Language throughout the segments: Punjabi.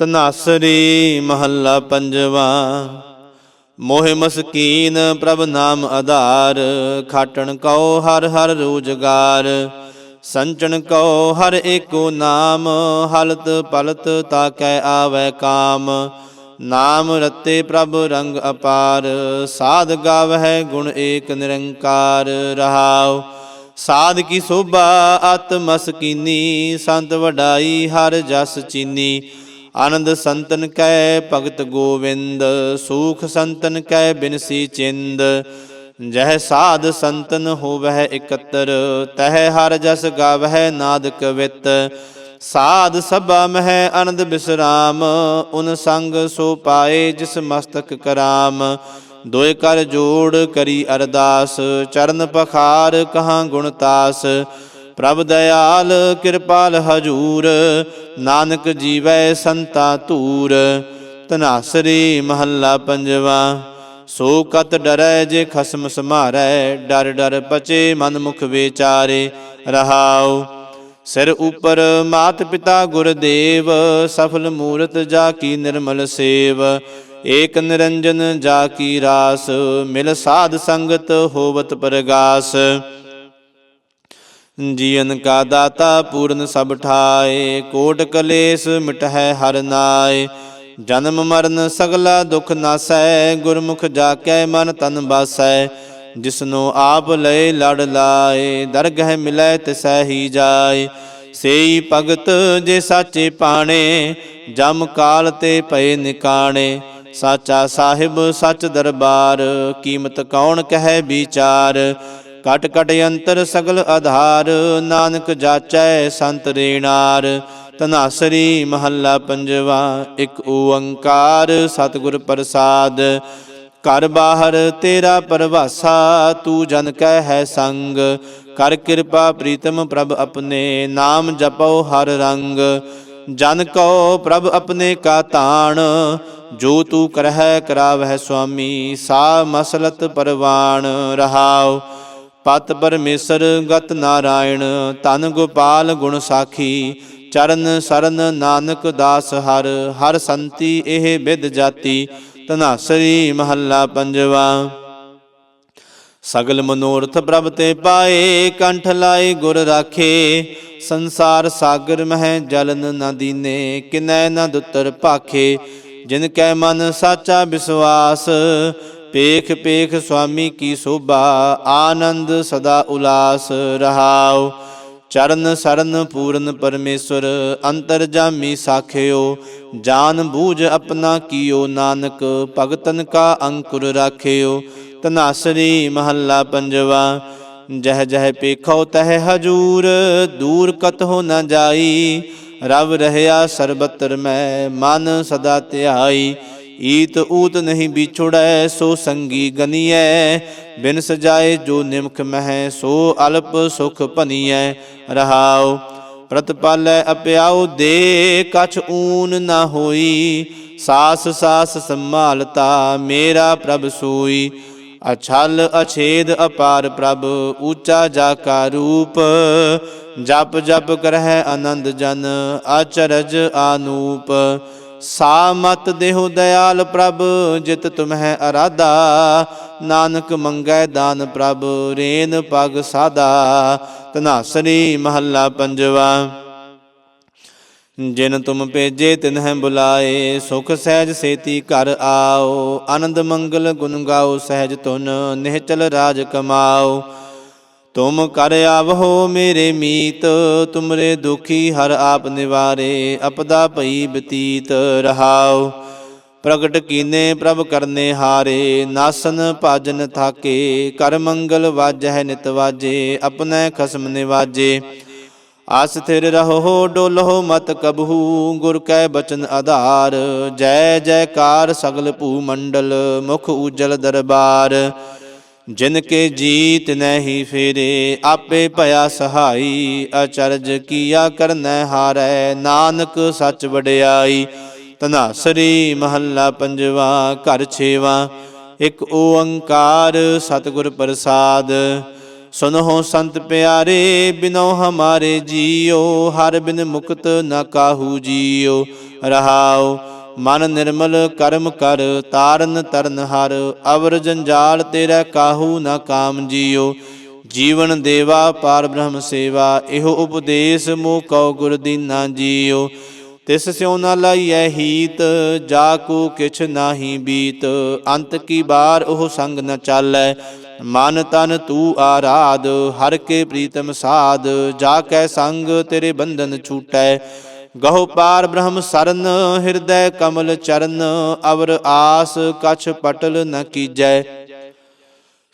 ਤਨਾਸਰੀ ਮਹੱਲਾ ਪੰਜਵਾ। ਮੋਹਿ ਮਸਕੀਨ ਪ੍ਰਭ ਨਾਮ ਆਧਾਰ, ਖਾਟਣ ਕਉ ਹਰ ਹਰ ਰੋਜਗਾਰ, ਸੰਚਣ ਕਉ ਹਰ ਏਕੋ ਨਾਮ, ਹਲਤ ਪਲਤ ਤਾਕੈ ਆਵੈ ਕਾਮ, ਨਾਮ ਰਤੇ ਪ੍ਰਭ ਰੰਗ ਅਪਾਰ, ਸਾਧ ਗਾਵਹਿ ਗੁਣ ਏਕ ਨਿਰੰਕਾਰ ਰਹਾਉ। ਸਾਧ ਕੀ ਸੋਭਾ ਅਤ ਮਸਕੀਨੀ ਸੰਤ ਵਡਾਈ ਹਰ ਜਸ ਚੀਨੀ ਆਨੰਦ ਸੰਤਨ ਕੈ ਭਗਤ ਗੋਵਿੰਦ, ਸੂਖ ਸੰਤਨ ਕੈ ਬਿਨਸੀ ਚਿੰਦ। ਜਹ ਸਾਧ ਸੰਤਨ ਹੋਵਹਿ ਇਕਤਰ, ਤਹ ਹਰ ਜਸ ਗਾਵਹਿ ਨਾਦ ਕਵਿਤ ਸਾਧ ਸਭਾ ਮਹਿ ਅਨੰਦ ਬਿਸਰਾਮ, ਉਨ ਸੰਗ ਸੋ ਪਾਏ ਜਿਸ ਮਸਤਕ ਕਰਾਮ। ਦੋਇ ਕਰ ਜੋੜ ਕਰੀ ਅਰਦਾਸ, ਚਰਨ ਪਖਾਰ ਕਹਾਂ ਗੁਣਤਾਸ ਪ੍ਰਭ ਦਇਆਲ ਕਿਰਪਾਲ ਹਜੂਰ, ਨਾਨਕ ਜੀਵੈ ਸੰਤਾ ਧੂਰ। ਤਨਾਸਰੀ ਮਹੱਲਾ ਪੰਜਵਾ, ਸੋ ਕਤ ਡਰੈ ਜੇ ਖਸਮ ਸਮਾਰੈ, ਡਰ ਡਰ ਪਚੇ ਮਨ ਮੁਖ ਵਿਚਾਰੇ, ਰਹਾਉ। ਸਿਰ ਉਪਰ ਮਾਤ ਪਿਤਾ ਗੁਰਦੇਵ, ਸਫਲ ਮੂਰਤ ਜਾ ਕੀ ਨਿਰਮਲ ਸੇਵ। ਏਕ ਨਿਰੰਜਨ ਜਾ ਕੀ ਰਾਸ, ਮਿਲ ਸਾਧ ਸੰਗਤ ਹੋਵਤ ਪਰਗਾਸ। ਜੀਵਨ ਕਾ ਦਾਤਾ ਪੂਰਨ ਸਭ ਠਾਏ, ਕੋਟ ਕਲੇਸ਼ ਮਿਟਹਿ ਹਰ ਨਾਏ। ਜਨਮ ਮਰਨ ਸਗਲਾ ਦੁਖ ਨਾਸੈ, ਗੁਰਮੁਖ ਜਾ ਕੇ ਮਨ ਤਨ ਬਾਸੈ। ਜਿਸਨੂੰ ਆਪ ਲਏ ਲੜ ਲਾਏ, ਦਰਗਹਿ ਮਿਲੈ ਤਿਸੈ ਹੀ ਜਾਏ। ਸੇਈ ਭਗਤ ਜੇ ਸਾਚੇ ਪਾਣੇ, ਜਮ ਕਾਲ ਤੇ ਪਏ ਨਿਕਾਣੇ। ਸਾਚਾ ਸਾਹਿਬ ਸੱਚ ਦਰਬਾਰ, ਕੀਮਤ ਕੌਣ ਕਹੈ ਵਿਚਾਰ। ਕਟ ਕਟ ਅੰਤਰ ਸਗਲ ਆਧਾਰ, ਨਾਨਕ ਜਾਚੈ ਸੰਤ ਰੇਣਾਰ। ਤਨਾਸਰੀ ਮਹੱਲਾ ਪੰਜਵਾ, ਇੱਕ ਓੰਕਾਰ ਸਤਿਗੁਰ ਪ੍ਰਸਾਦ। ਘਰ ਬਾਹਰ ਤੇਰਾ ਪਰਵਾਸਾ, ਤੂੰ ਜਨ ਕੈ ਹੈ ਸੰਗ। ਕਰ ਕਿਰਪਾ ਪ੍ਰੀਤਮ ਪ੍ਰਭ ਆਪਣੇ, ਨਾਮ ਜਪੋ ਹਰ ਰੰਗ। ਜਨ ਕੋ ਪ੍ਰਭ ਆਪਣੇ ਕਾ ਤਾਣ, ਜੋ ਤੂੰ ਕਰਹਿ ਕਰਾਵਹਿ ਸੁਆਮੀ, ਸਾ ਮਸਲਤ ਪਰਵਾਣ ਰਹਾਓ ਪਤ ਪਰਮੇਸ਼ਰ ਗਤ ਨਾਰਾਇਣ ਤਨ ਗੋਪਾਲ ਗੁਣ ਸਾਖੀ, ਚਰਨ ਸਰਨ ਨਾਨਕ ਦਾਸ ਹਰ ਹਰ ਸੰਤੀ ਇਹ ਵਿਦ ਜਾਤੀ ਤਨਾਸਰੀ ਮਹੱਲਾ ਪੰਜਵਾ। ਸਗਲ ਮਨੋਰਥ ਪ੍ਰਭ ਤੇ ਪਾਏ, ਕੰਠ ਲਾਏ ਗੁਰ ਰਾਖੇ, ਸੰਸਾਰ ਸਾਗਰ ਮਹਿ ਜਲਨ ਨਾ ਦੀਨੇ, ਕਿਨੈ ਨਾ ਦੁੱਤਰ ਭਾਖੇ, ਜਿਨ ਕੈ ਮਨ ਸਾਚਾ ਵਿਸ਼ਵਾਸ ਪੇਖ ਪੇਖ ਸੁਆਮੀ ਕੀ ਸੋਭਾ, ਆਨੰਦ ਸਦਾ ਉਲਾਸ ਰਹਾਉ। ਚਰਨ ਸਰਨ ਪੂਰਨ ਪਰਮੇਸ਼ਰ ਅੰਤਰ ਜਾਮੀ ਸਾਖਿਓ। ਜਾਨ ਬੂਝ ਆਪਣਾ ਕੀਓ ਨਾਨਕ, ਭਗਤਨ ਕਾ ਅੰਕੁਰ ਰਾਖਿਓ। ਤਨਾਸਰੀ ਮਹੱਲਾ ਪੰਜਵਾ, ਜਹ ਜਹ ਪੇਖੋ ਤਹ ਹਜੂਰ, ਦੂਰ ਕਤ ਹੋ ਨ ਜਾਈ। ਰਵ ਰਹਿਆ ਸਰਬਤਰ ਮੈਂ, ਮਨ ਸਦਾ ਧਿਆਈ। ਈਤ ਊਤ ਨਹੀਂ ਵਿਛੜੈ, ਸੋ ਸੰਗੀ ਗਨੀਐ। ਬਿਨ ਸਜਾਏ ਜੋ ਨਿਮਖ ਮਹਿ, ਸੋ ਅਲਪ ਸੁਖ ਭਨੀਐ। ਰਹਾਉ ਪ੍ਰਤਪਾਲੈ ਅਪਿਆਉ, ਦੇ ਕਛ ਊਨ ਨਾ ਹੋਈ। ਸਾਸ ਸਾਸ ਸੰਭਾਲਤਾ, ਮੇਰਾ ਪ੍ਰਭ ਸੂਈ। ਅਛਲ ਅਛੇਦ ਅਪਾਰ ਪ੍ਰਭ, ਊਚਾ ਜਾ ਕਾ ਰੂਪ। ਜਪ ਜਪ ਕਰਹਿ ਆਨੰਦ ਜਨ ਆਚਰਜ ਆਨੂਪ। ਸਾ ਮਤ ਦੇਹੁ ਦਇਆਲ ਪ੍ਰਭ, ਜਿਤ ਤੁਮਹਿ ਅਰਾਧਾ। ਨਾਨਕ ਮੰਗੈ ਦਾਨ ਪ੍ਰਭ, ਰੇਨ ਪਗ ਸਾਦਾ। ਤਨਾਸਰੀ ਮਹੱਲਾ ਪੰਜਵਾ। ਜਿਨ ਤੁਮ ਭੇਜੇ ਤਿਨਹਿ ਬੁਲਾਏ, ਸੁਖ ਸਹਿਜ ਸੇਤੀ ਘਰ ਆਓ। ਆਨੰਦ ਮੰਗਲ ਗੁਣ ਗਾਓ, ਸਹਿਜ ਤੁਨ ਨਿਹਚਲ ਰਾਜ ਕਮਾਓ। ਤੁਮ ਕਰ ਆਵਹੋ ਮੇਰੇ ਮੀਤ, ਤੁਮਰੇ ਦੁਖੀ ਹਰ ਆਪ ਨਿਵਾਰੇ, ਅਪਦਾ ਭਈ ਬਤੀਤ ਰਹਾਓ ਪ੍ਰਗਟ ਕੀਨੇ ਪ੍ਰਭ ਕਰਨੇ ਹਾਰੇ, ਨਾਸਨ ਭਾਜਨ ਥਾਕੇ, ਕਰ ਮੰਗਲ ਵਾਜਹਿ ਨਿਤ ਵਾਜੇ, ਆਪਣੈ ਖਸਮ ਨਿਵਾਜੇ। ਆਸ ਥਿਰ ਰਹੋ ਡੋਲੋ ਮਤ ਕਬਹੂ, ਗੁਰ ਕੈ ਬਚਨ ਆਧਾਰ, ਜੈ ਜੈਕਾਰ ਸਗਲ ਭੂ ਮੰਡਲ ਮੁਖ ਉਜਲ ਦਰਬਾਰ। ਜਿਨ ਕੇ ਜੀਤ ਨਹਿ ਫੇਰੇ, ਆਪੇ ਭਇਆ ਸਹਾਈ, ਅਚਰਜ ਕੀਆ ਕਰਨੈ ਹਾਰੈ, ਨਾਨਕ ਸੱਚ ਵਡਿਆਈ। ਤਨਾਸਰੀ ਮਹੱਲਾ ਪੰਜਵਾ, ਘਰ ਛੇਵਾ, ਇੱਕ ਓੰਕਾਰ ਸਤਿਗੁਰ ਪ੍ਰਸਾਦ। ਸੁਨਹੁ ਸੰਤ ਪਿਆਰੇ ਬਿਨੋ ਹਮਾਰੇ ਜੀਓ, ਹਰ ਬਿਨ ਮੁਕਤ ਨਾ ਕਾਹੂ ਜੀਓ। ਰਹਾਓ ਮਨ ਨਿਰਮਲ ਕਰਮ ਕਰ, ਤਾਰਨ ਤਰਨ ਹਰ, ਅਵਰ ਜੰਜਾਲ ਤੇਰਾ ਕਾਹੂ ਨਾ ਕਾਮ ਜੀਓ ਜੀਵਨ ਦੇਵਾ, ਪਾਰ ਬ੍ਰਹਮ ਸੇਵਾ, ਇਹੋ ਉਪਦੇਸ਼ ਮੋ ਕਉ ਗੁਰ ਦੀਨਾ ਜੀਓ ਤਿਸ ਸਿਉ ਨ ਲਾਈਐ ਹੀਤ, ਜਾ ਕੋ ਕਿਛ ਨਾਹੀ ਬੀਤ। ਅੰਤ ਕੀ ਬਾਰ ਉਹ ਸੰਗ ਨ ਚਾਲੈ, ਮਨ ਤਨ ਤੂ ਆਰਾਧ, ਹਰ ਕੇ ਪ੍ਰੀਤਮ ਸਾਧ। ਜਾ ਕੈ ਸੰਗ ਤੇਰੇ ਬੰਧਨ ਛੂਟੈ ਗਹੁ ਪਾਰ ਬ੍ਰਹਮ ਸਰਨ, ਹਿਰਦੈ ਕਮਲ ਚਰਨ, ਅਵਰ ਆਸ ਕਛ ਪਟਲ ਨ ਕੀਜੈ।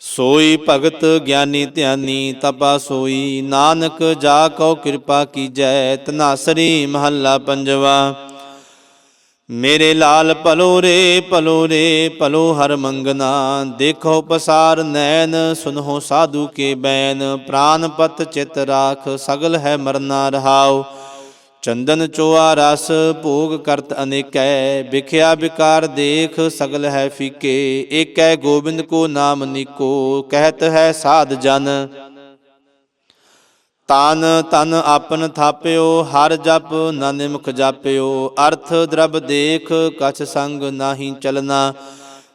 ਸੋਈ ਭਗਤ ਗਿਆਨੀ ਧਿਆਨੀ, ਤਪਾ ਸੋਈ, ਨਾਨਕ ਜਾ ਕਉ ਕਿਰਪਾ ਕੀਜੈ ਤਨਾਸਰੀ ਮਹੱਲਾ ਪੰਜਵਾ। ਮੇਰੇ ਲਾਲ ਭਲੋ ਰੇ ਭਲੋ ਰੇ, ਭਲੋ ਹਰ ਮੰਗਨਾ, ਦੇਖੋ ਪਸਾਰ ਨੈਣ ਸੁਨੋ ਸਾਧੂ ਕੇ ਬੈਨ ਪ੍ਰਾਨ ਪਤ ਚਿਤ ਰਾਖ, ਸਗਲ ਹੈ ਮਰਨਾ ਰਹਾਓ ਚੰਦਨ ਚੋਆ ਰਸ ਭੋਗ ਕਰਤ ਅਨੇਕੈ, ਵਿਖਿਆ ਵਿਕਾਰ ਦੇਖ ਸਗਲ ਹੈ ਫੀਕੇ। ਏਕੈ ਗੋਬਿੰਦ ਕੋ ਨਾਮ ਨਿਕੋ, ਕਹਿਤ ਹੈ ਸਾਧ ਜਨ। ਤਨ ਤਨ ਆਪਨ ਥਾਪਿਓ, ਹਰ ਜਪ ਨਾਨਕ ਮੁਖ ਜਾਪਿਓ। ਅਰਥ ਦਰਬ ਦੇਖ ਕਛ ਸੰਗ ਨਾਹੀ ਚਲਨਾ।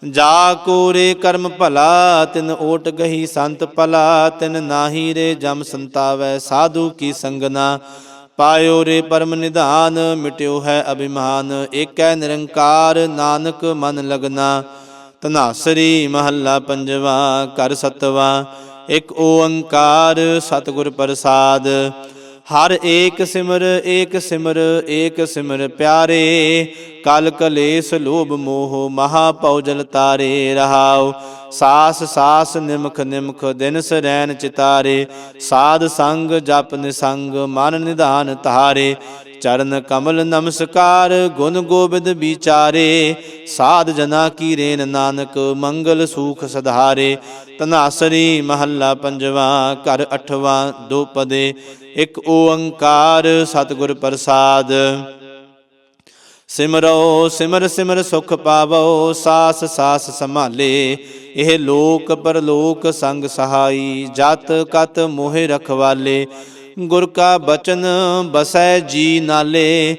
ਜਾ ਕੋ ਰੇ ਕਰਮ ਭਲਾ, ਤਿਨ ਓਟ ਗਹੀ ਸੰਤ ਭਲਾ, ਤਿਨ ਨਾਹੀ ਰੇ ਜਮ ਸੰਤਾਵੈ, ਸਾਧੂ ਕੀ ਸੰਗਨਾ। ਪਾਇਓ ਰੇ ਪਰਮ ਨਿਧਾਨ, ਮਿਟਿਓ ਹੈ ਅਭਿਮਾਨ, ਏਕੈ ਨਿਰੰਕਾਰ, ਨਾਨਕ ਮਨ ਲਗਨਾ। ਤਨਾਸਰੀ ਮਹੱਲਾ ਪੰਜਵਾ, ਕਰ ਸਤਵਾ, ਇਕ ਓੰਕਾਰ, ਸਤਿਗੁਰ ਪ੍ਰਸਾਦ। ਹਰ ਏਕ ਸਿਮਰ ਏਕ ਸਿਮਰ ਏਕ ਸਿਮਰ ਪਿਆਰੇ। ਕਲ ਕਲੇਸ਼ ਲੋਭ ਮੋਹ, ਮਹਾ ਭਉ ਜਲ ਤਾਰੇ ਰਹਾਉ। ਸਾਸ ਸਾਸ ਨਿਮਖ ਨਿਮਖ ਦਿਨ ਸਰੈਨ ਚਿਤਾਰੇ। ਸਾਧ ਸੰਗ ਜਪ ਨਿਸੰਗ ਮਨ ਨਿਧਾਨ ਧਾਰੇ। ਚਰਨ ਕਮਲ ਨਮਸਕਾਰ, ਗੁਣ ਗੋਬਿੰਦ ਵਿਚਾਰੇ, ਸਾਧ ਜਨਾ ਕੀ ਰੇਨ ਨਾਨਕ, ਮੰਗਲ ਸੂਖ ਸਧਾਰੇ। ਤਨਾਸਰੀ ਮਹੱਲਾ ਪੰਜਵਾ, ਘਰ ਅਠਵਾ, ਦੋ ਪਦੇ, ਇੱਕ ਓੰਕਾਰ, ਸਤਿਗੁਰ ਪ੍ਰਸਾਦ। ਸਿਮਰੋ, ਸਿਮਰ ਸਿਮਰ ਸੁਖ ਪਾਵੋ, ਸਾਸ ਸਾਸ ਸੰਭਾਲੇ। ਇਹ ਲੋਕ, ਪਰਲੋਕ ਸੰਗ ਸਹਾਈ, ਜਤ ਕਤ ਮੋਹਿ ਰਖਵਾਲੇ। ਗੁਰ ਕਾ ਬਚਨ ਬਸੈ ਜੀ ਨਾਲੇ,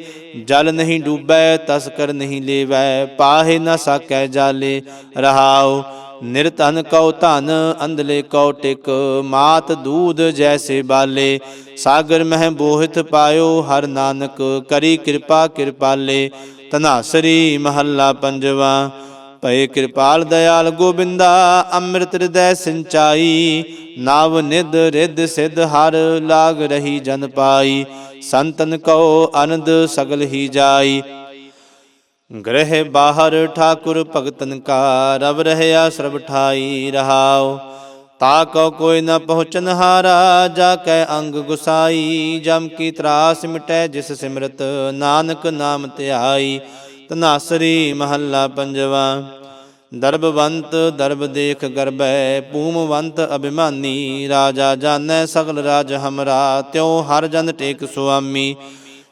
ਜਲ ਨਹੀਂ ਡੂਬੈ ਤਸਕਰ ਨਹੀਂ ਲੇਵੈ, ਪਾਹੇ ਨ ਸਕੈ ਜਾਲੇ, ਰਹਾਉ ਨਿਰਧਨ ਕਉ ਧਨ, ਅੰਧਲੇ ਕਉ ਟਿਕ, ਮਾਤ ਦੂਧ ਜੈਸੇ ਬਾਲੇ, ਸਾਗਰ ਮਹਿ ਬੋਹਿਤ ਪਾਇਓ ਹਰ ਨਾਨਕ, ਕਰੀ ਕਿਰਪਾ ਕਿਰਪਾਲੇ ਤਨਾਸਰੀ ਮਹੱਲਾ ਪੰਜਵਾ ਭਏ ਕਿਰਪਾਲ ਦਇਆਲ ਗੋਬਿੰਦਾ, ਅੰਮ੍ਰਿਤ ਹਿਰਦੈ ਸਿੰਚਾਈ। ਨਵ ਨਿਧ ਰਿਧ ਸਿਧ ਹਰ ਲਾਗ ਰਹੀ ਜਨ ਪਾਈ। ਸੰਤਨ ਕਉ ਅਨੰਦ ਸਗਲ ਹੀ ਜਾਈ। ਗ੍ਰਹਿ ਬਾਹਰ ਠਾਕੁਰ ਭਗਤਨ ਕਾ, ਰਵ ਰਹਿਆ ਸਰਬ ਠਾਈ ਰਹਾਉ। ਤਾ ਕਉ ਕੋਈ ਨ ਪਹੁੰਚਨ ਹਾਰਾ, ਜਾ ਕੈ ਅੰਗ ਗੁਸਾਈ। ਜਮ ਕੀ ਤਰਾਸ ਮਿਟੈ ਜਿਸ ਸਿਮਰਤ, ਨਾਨਕ ਨਾਮ ਧਿਆਈ। ਤਨਾਸਰੀ ਮਹੱਲਾ ਪੰਜਵਾ। ਦਰਬਵੰਤ ਦਰਬ ਦੇਖ ਗਰਬੈ ਪੂਮਵੰਤ ਅਭਿਮਾਨੀ, ਰਾਜਾ ਜਾਣੈ ਸਗਲ ਰਾਜ ਹਮਰਾ, ਤਿਉ ਹਰ ਜਨ ਟੇਕ ਸੁਆਮੀ।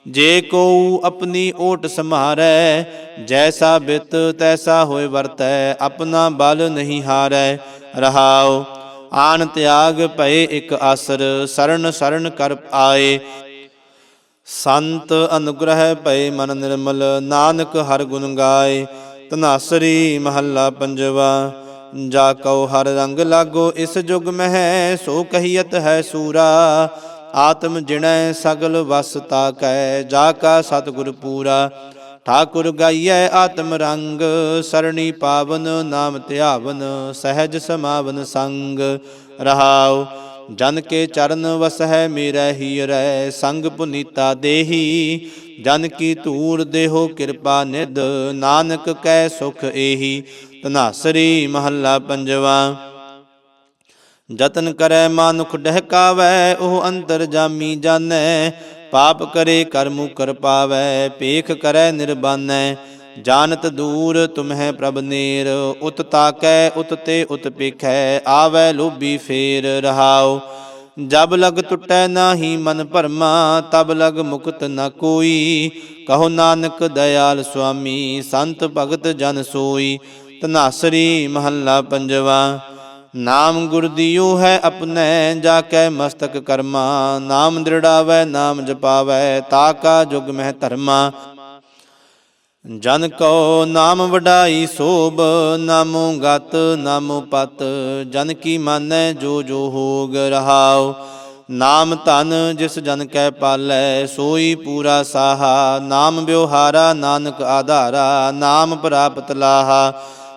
ਜੇ ਕੋ ਆਪਣੀ ਓਟ ਸਮਾਰੈ, ਜੈਸਾ ਬਿਤ ਤੈਸਾ ਹੋਏ ਵਰਤੈ, ਆਪਣਾ ਬਲ ਨਹੀਂ ਹਾਰੈ। ਰਹਾਉ, ਆਨ ਤਿਆਗ ਭਏ ਇਕ ਆਸਰ, ਸਰਨ ਸ਼ਰਨ ਕਰ ਆਏ। ਸੰਤ ਅਨੁਗ੍ਰਹਿ ਭਏ ਮਨ ਨਿਰਮਲ, ਨਾਨਕ ਹਰ ਗੁਣ ਗਾਏ ਤਨਾਸਰੀ ਮਹੱਲਾ ਪੰਜਵਾ। ਜਾ ਕਉ ਹਰ ਰੰਗ ਲਾਗੋ, ਇਸ ਜੁਗ ਮਹਿ ਸੋ ਕਹੀਅਤ ਹੈ ਸੂਰਾ। ਆਤਮ ਜਿਣੈ ਸਗਲ ਵਸ ਤਾਕੈ ਜਾ ਕਾ ਸਤਿਗੁਰ ਪੂਰਾ। ਠਾਕੁਰ ਗਾਈਐ ਆਤਮ ਰੰਗ, ਸਰਣੀ ਪਾਵਨ ਨਾਮ ਧਿਆਵਨ, ਸਹਿਜ ਸਮਾਵਨ ਸੰਗ। ਰਹਾਉ ਜਨ ਕੇ ਚਰਨ ਵਸਹਿ ਮੇਰਾ ਹੀ ਹੀਰੈ, ਸੰਗ ਪੁਨੀਤਾ ਦੇਹੀ। ਜਨ ਕੀ ਧੂੜ ਦੇਹੋ ਕਿਰਪਾ ਨਿਧ, ਨਾਨਕ ਕੈ ਸੁਖ ਏਹੀ। ਤਨਾਸਰੀ ਮਹੱਲਾ ਪੰਜਵਾ। ਜਤਨ ਕਰੈ ਮਾਨੁਖ ਡਹਿਕਾਵੈ, ਉਹ ਅੰਤਰ ਜਾਮੀ ਜਾਣੈ ਪਾਪ ਕਰੇ ਕਰਮੁ ਕਰ ਪਾਵੈ ਪੇਖ ਕਰੈ ਨਿਰਬਾਨੈ। ਜਾਣਤ ਦੂਰ ਤੁਮਹਿ ਪ੍ਰਭ ਨੇਰ, ਉਤ ਤਾਕੈ, ਉਤ ਤੇ ਉਤ ਪੇਖੈ, ਆਵੈ ਲੋਭੀ ਫੇਰ ਰਹਾਉ। ਜਬ ਲਗ ਟੁੱਟੈ ਨਾਹੀ ਮਨ ਭਰਮਾ, ਤਬ ਲਗ ਮੁਕਤ ਨ ਕੋਈ। ਕਹੋ ਨਾਨਕ ਦਇਆਲ ਸੁਆਮੀ, ਸੰਤ ਭਗਤ ਜਨ ਸੋਈ ਤਨਾਸਰੀ ਮਹੱਲਾ ਪੰਜਵਾ। ਨਾਮ ਗੁਰ ਦਿਓ ਹੈ ਆਪਣੈ ਜਾ ਕੈ ਮਸਤਕ ਕਰਮਾ। ਨਾਮ ਦ੍ਰਿੜਾਵੈ, ਨਾਮ ਜਪਾਵੈ ਤਾਕਾ ਜੁਗ ਮਹਿ ਧਰਮਾ। ਜਨ ਕੋ ਨਾਮ ਵਡਾਈ ਸੋਭ, ਨਾਮੋ ਗਤ, ਨਾਮੋ ਪਤ, ਜਨ ਕੀ ਮਾਨੈ ਜੋ ਜੋ ਹੋਗ ਰਹਾਉ। ਨਾਮ ਧਨ ਜਿਸ ਜਨ ਕੈ ਪਾਲੈ, ਸੋਈ ਪੂਰਾ ਸਾਹਾ। ਨਾਮ ਵਿਵਹਾਰਾ, ਨਾਨਕ ਆਧਾਰਾ। ਨਾਮ ਪ੍ਰਾਪਤ ਲਾਹਾ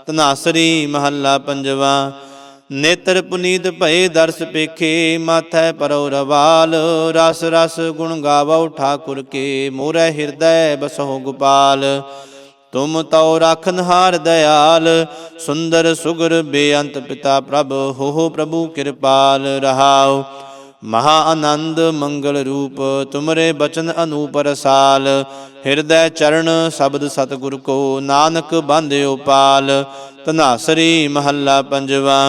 ਤਨਾਸਰੀ ਮਹੱਲਾ ਪੰਜਵਾ। ਨੇਤਰ ਪੁਨੀਤ ਭਏ ਦਰਸ ਪੇਖੇ, ਮਾਥੈ ਪਰੋ ਰਵਾਲ। ਰਸ ਰਸ ਗੁਣ ਗਾਵੋ ਠਾਕੁਰ ਕੇ, ਮੋਰੇ ਹਿਰਦੈ ਬਸਹੁ ਗੋਪਾਲ। ਤੁਮ ਤਉ ਰਾਖਨ ਹਾਰ ਦਇਆਲ, ਸੁੰਦਰ ਸੁਗਰ ਬੇਅੰਤ ਪਿਤਾ ਪ੍ਰਭ ਹੋ ਪ੍ਰਭੂ ਕਿਰਪਾਲ। ਰਹਾਉ, ਮਹਾ ਆਨੰਦ ਮੰਗਲ ਰੂਪ, ਤੁਮਰੇ ਬਚਨ ਅਨੂਪ ਰਸਾਲ। ਹਿਰਦੈ ਚਰਨ ਸ਼ਬਦ ਸਤਿਗੁਰ ਕੋ, ਨਾਨਕ ਬੰਧਿਓ ਪਾਲ ਤਨਾਸਰੀ ਮਹੱਲਾ ਪੰਜਵਾ।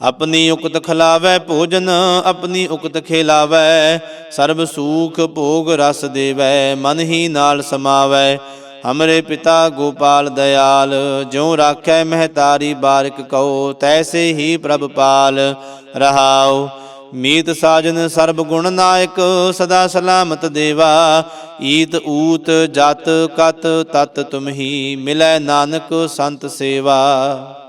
ਆਪਣੀ ਉਕਤ ਖਲਾਵੈ ਭੋਜਨ, ਆਪਣੀ ਉਕਤ ਖਿਲਾਵੈ। ਸਰਬ ਸੂਖ ਭੋਗ ਰਸ ਦੇਵੈ, ਮਨ ਹੀ ਨਾਲ ਸਮਾਵੈ। ਹਮਰੇ ਪਿਤਾ ਗੋਪਾਲ ਦਇਆਲ, ਜਿਉ ਰਾਖੈ ਮਹਤਾਰੀ ਬਾਰਿਕ ਕਉ, ਤੈਸੇ ਹੀ ਪ੍ਰਭ ਪਾਲ ਰਹਾਉ। ਮੀਤ ਸਾਜਨ ਸਰਬ ਗੁਣ ਨਾਇਕ, ਸਦਾ ਸਲਾਮਤ ਦੇਵਾ। ਈਤ ਊਤ ਜਤ ਕਤ ਤਤ ਤੁਮਹੀ ਮਿਲੈ ਨਾਨਕ ਸੰਤ ਸੇਵਾ।